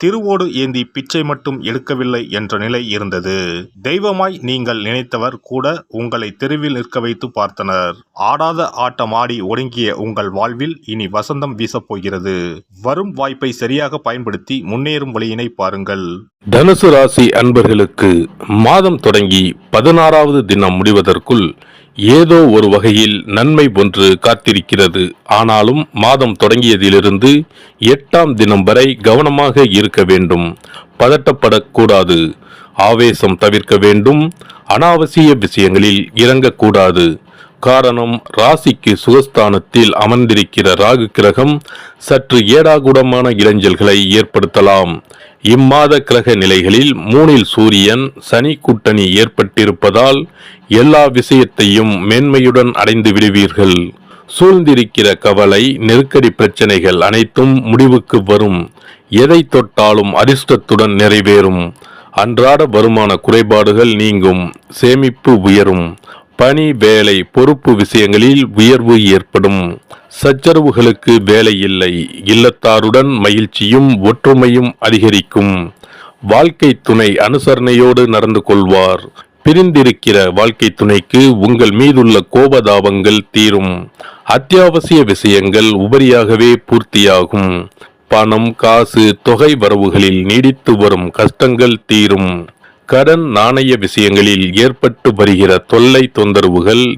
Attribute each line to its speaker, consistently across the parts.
Speaker 1: திருவோடு ஏந்தி பிச்சை மட்டும் எடுக்கவில்லை என்ற நிலை இருந்தது. தெய்வமாய் நீங்கள் நினைத்தவர் கூட உங்களை தெருவில் நிற்க வைத்து பார்த்தனர். ஆடாத ஆட்டம் ஆடி ஒடுங்கிய உங்கள் வாழ்வில் இனி வசந்தம் வீசப் போகிறது. வரும் வாய்ப்பை சரியாக பயன்படுத்தி முன்னேறும் வழியினை பாருங்கள்.
Speaker 2: தனுசு ராசி அன்பர்களுக்கு மாதம் தொடங்கி பதினாறாவது தினம் முடிவதற்குள் ஏதோ ஒரு வகையில் நன்மை ஒன்று காத்திருக்கிறது. ஆனாலும் மாதம் தொடங்கியதிலிருந்து எட்டாம் தினம் வரை கவனமாக இருக்க வேண்டும். பதட்டப்படக்கூடாது. ஆவேசம் தவிர்க்க வேண்டும். அனாவசிய விஷயங்களில் இறங்கக்கூடாது. காரணம் ராசிக்கு சுகஸ்தானத்தில் அமர்ந்திருக்கிற ராகு கிரகம் சற்று ஏடாகுடமான இளைஞல்களை ஏற்படுத்தலாம். இம்மாத கிரக நிலைகளில் மூணில் சூரியன் சனி கூட்டணி ஏற்பட்டிருப்பதால் எல்லா விஷயத்தையும் மேன்மையுடன் அடைந்து விடுவீர்கள். சூழ்ந்திருக்கிற கவலை நெருக்கடி பிரச்சனைகள் அனைத்தும் முடிவுக்கு வரும். எதை தொட்டாலும் அதிர்ஷ்டத்துடன் நிறைவேறும். அன்றாட வருமான குறைபாடுகள் நீங்கும். சேமிப்பு உயரும். பணி வேலை பொறுப்பு விஷயங்களில் உயர்வு ஏற்படும். சச்சரவுகளுக்கு வேலை இல்லை. இல்லத்தாருடன் மகிழ்ச்சியும் ஒற்றுமையும் அதிகரிக்கும். வாழ்க்கை துணை அனுசரணையோடு நடந்து கொள்வார். பிரிந்திருக்கிற வாழ்க்கை துணைக்கு உங்கள் மீதுள்ள கோபதாபங்கள் தீரும். அத்தியாவசிய விஷயங்கள் உபரியாகவே பூர்த்தியாகும். பணம் காசு தொகை வரவுகளில் நீடித்து வரும் கஷ்டங்கள் தீரும். கடன் நாணய விஷயங்களில் ஏற்பட்டு வருகிற தொல்லை தொந்தரவுகள்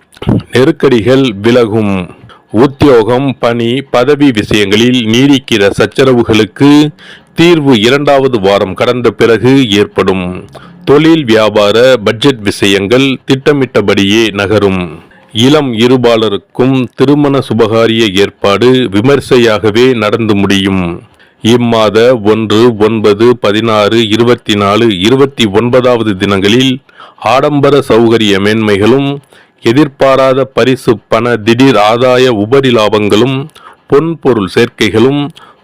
Speaker 2: நெருக்கடிகள் விலகும். உத்தியோகம் பணி பதவி விஷயங்களில் நீடிக்கிற சச்சரவுகளுக்கு தீர்வு இரண்டாவது வாரம் கடந்த பிறகு ஏற்படும். தொழில் வியாபார பட்ஜெட் விஷயங்கள் திட்டமிட்டபடியே நகரும். இளம் இருபாலருக்கும் திருமண சுபகாரிய ஏற்பாடு விமர்சையாகவே நடந்து முடியும். இம்மாத ஒன்று ஒன்பது பதினாறு இருபத்தி நாலு இருபத்தி ஒன்பதாவது தினங்களில் ஆடம்பர சௌகரிய மேன்மைகளும் எதிர்பாராத பரிசு பண திடீர் ஆதாய உபரி லாபங்களும் பொன்பொருள் சேர்க்கைகளும்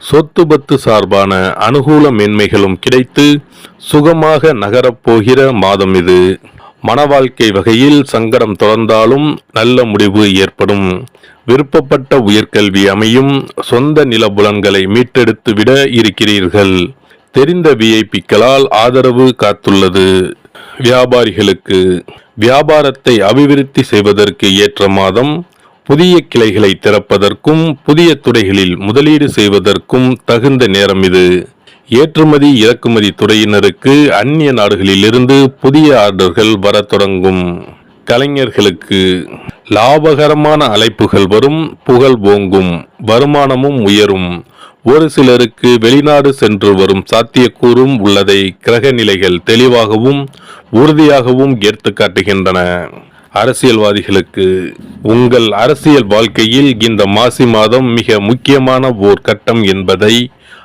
Speaker 2: சொத்து பத்து சார்பான அனுகூல மேன்மைகளும் கிடைத்து சுகமாக நகரப்போகிற மாதம் இது. மனவாழ்க்கை வகையில் சங்கடம் தொடர்ந்தாலும் நல்ல முடிவு ஏற்படும். விருப்பப்பட்ட உயர்கல்வி அமையும். சொந்த நிலபுலன்களை மீட்டெடுத்து விட இருக்கிறீர்கள். தெரிந்த விஐபிக்களால் ஆதரவு காத்துள்ளது. வியாபாரிகளுக்கு வியாபாரத்தை அபிவிருத்தி செய்வதற்கு ஏற்ற மாதம் புதிய கிளைகளை திறப்பதற்கும் புதிய துறைகளில் முதலீடு செய்வதற்கும் தகுந்த நேரம் இது. ஏற்றுமதி இறக்குமதி துறையினருக்கு அந்நிய நாடுகளிலிருந்து புதிய ஆர்டர்கள் வரத் தொடங்கும். கலைஞர்களுக்கு லாபகரமான அழைப்புகள் வரும் புகழ் ஓங்கும் வருமானமும் உயரும். ஒரு சிலருக்கு வெளிநாடு சென்று வரும் சாத்தியக்கூறும் உள்ளதை கிரக நிலைகள் தெளிவாகவும் உறுதியாகவும் எடுத்து காட்டுகின்றன. அரசியல்வாதிகளுக்கு உங்கள் அரசியல் வாழ்க்கையில் இந்த மாசி மாதம் மிக முக்கியமான ஓர் கட்டம் என்பதை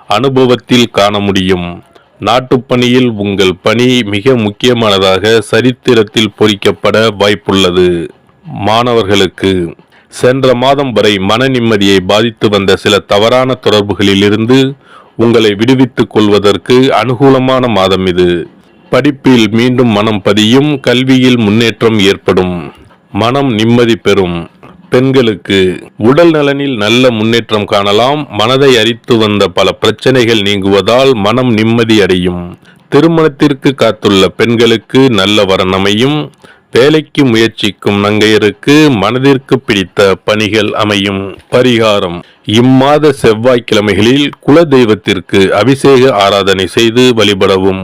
Speaker 2: அனுபவத்தில் காண முடியும். நாட்டுப்பணியில் உங்கள் பணி மிக முக்கியமானதாக சரித்திரத்தில் பொறிக்கப்பட வாய்ப்புள்ளது. மாணவர்களுக்கு சென்ற மாதம் வரை மன நிம்மதியை பாதித்து வந்த சில தவறான தொடர்புகளிலிருந்து உங்களை விடுவித்துக் கொள்வதற்கு அனுகூலமான மாதம் இது. படிப்பில் மீண்டும் மனம் பதியும் கல்வியில் முன்னேற்றம் ஏற்படும். மனம் நிம்மதி பெறும். பெண்களுக்கு உடல் நலனில் நல்ல முன்னேற்றம் காணலாம். மனதை அரித்து வந்த பல பிரச்சனைகள் நீங்குவதால் மனம் நிம்மதி அடையும். திருமணத்திற்கு காத்துள்ள பெண்களுக்கு நல்ல வரணமையும் வேலைக்கு முயற்சிக்கும் நங்கையருக்கு மனதிற்கு பிடித்த பணிகள் அமையும். பரிகாரம். இம்மாத செவ்வாய்க்கிழமைகளில் குல தெய்வத்திற்கு அபிஷேக ஆராதனை செய்து வழிபடவும்.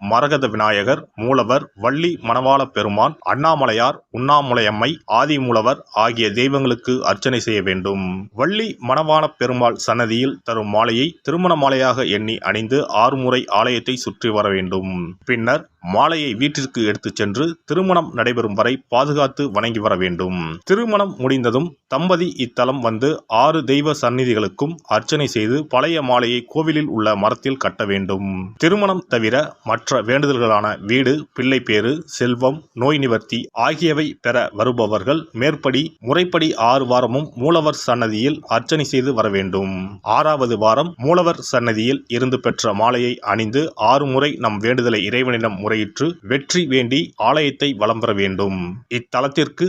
Speaker 1: மரகத விநாயகர் மூலவர் வள்ளி மணவாள பெருமான் அண்ணாமலையார் உண்ணாமுலையம்மை ஆதிமூலவர் ஆகிய தெய்வங்களுக்கு அர்ச்சனை செய்ய வேண்டும். வள்ளி மணவாள பெருமாள் சன்னதியில் தரும் மாலையை திருமண மாலையாக எண்ணி அணிந்து ஆறு முறை ஆலயத்தை சுற்றி வர வேண்டும். பின்னர் மாலையை வீட்டிற்கு எடுத்துச் சென்று திருமணம் நடைபெறும் வரை பாதுகாத்து வணங்கி வர வேண்டும். திருமணம் முடிந்ததும் தம்பதி இத்தலம் வந்து ஆறு தெய்வ சந்நிதிகளுக்கும் அர்ச்சனை செய்து பழைய மாலையை கோவிலில் உள்ள மரத்தில் கட்ட வேண்டும். திருமணம் தவிர மற்ற மற்ற வேண்டுதல்களான வீடு பிள்ளைப்பேறு செல்வம் நோய் நிவர்த்தி ஆகியவை பெற வருபவர்கள் மேற்படி முறைப்படி ஆறு வாரமும் மூலவர் சன்னதியில் அர்ச்சனை செய்து வர வேண்டும். ஆறாவது வாரம் மூலவர் சன்னதியில் இருந்து பெற்ற மாலையை அணிந்து ஆறு முறை நம் வேண்டுதலை இறைவனிடம் முறையிட்டு வெற்றி வேண்டி ஆலயத்தை வலம் பெற வேண்டும். இத்தலத்திற்கு